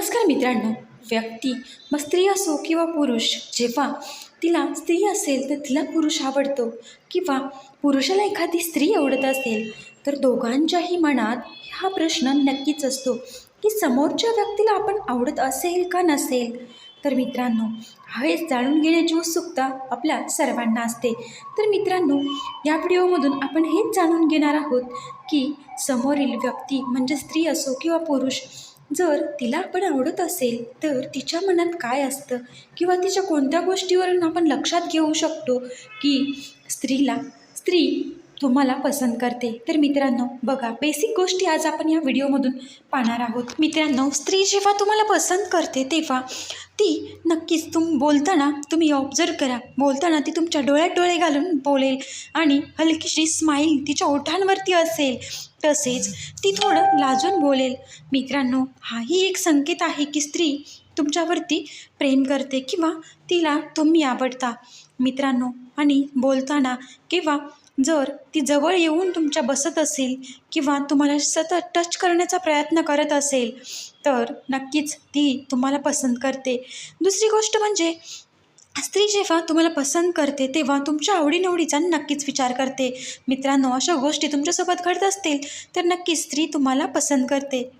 नमस्कार मित्रांनो. व्यक्ती मग स्त्री असो किंवा पुरुष जेव्हा तिला स्त्री असेल तर तिला पुरुष आवडतो किंवा पुरुषाला एखादी स्त्री आवडत असेल तर दोघांच्याही मनात हा प्रश्न नक्कीच असतो की समोरच्या व्यक्तीला आपण आवडत असेल का नसेल? तर मित्रांनो हेच जाणून घेण्याची उत्सुकता आपल्या सर्वांना असते. तर मित्रांनो या व्हिडिओमधून आपण हेच जाणून घेणार आहोत की समोरील व्यक्ती म्हणजे स्त्री असो किंवा पुरुष जर तिला आपण आवडत असेल तर तिच्या मनात काय असतं? किंवा तिच्या कोणत्या गोष्टीवरून आपण लक्षात घेऊ शकतो की स्त्रीला स्त्री तुम्हाला पसंत करते. तर मित्रांनो बघा बेसिक गोष्टी आज आपण या व्हिडिओमधून पाहणार आहोत. मित्रांनो स्त्री जेव्हा तुम्हाला पसंत करते तेव्हा ती नक्कीच तुम बोलताना तुम्ही ऑब्झर्व करा. बोलताना ती तुमच्या डोळ्यात डोळे घालून बोलेल आणि हलकीशी स्माईल तिच्या ओठांवरती असेल तसेच ती थोडं लाजून बोलेल. मित्रांनो हाही एक संकेत आहे की स्त्री तुमच्यावरती प्रेम करते किंवा तिला तुम्ही आवडता. मित्रांनो आणि बोलताना किंवा जर ती जवळ येऊन तुमच्या बसत असेल किंवा तुम्हाला सतत टच करण्याचा प्रयत्न करत असेल तर नक्कीच ती तुम्हाला पसंत करते. दुसरी गोष्ट म्हणजे स्त्री जेव्हा तुम्हाला पसंत करते तेव्हा तुमच्या आवडीनिवडीचा नक्कीच विचार करते. मित्रांनो अशा गोष्टी तुमच्यासोबत घडत असतील तर नक्कीच स्त्री तुम्हाला पसंत करते.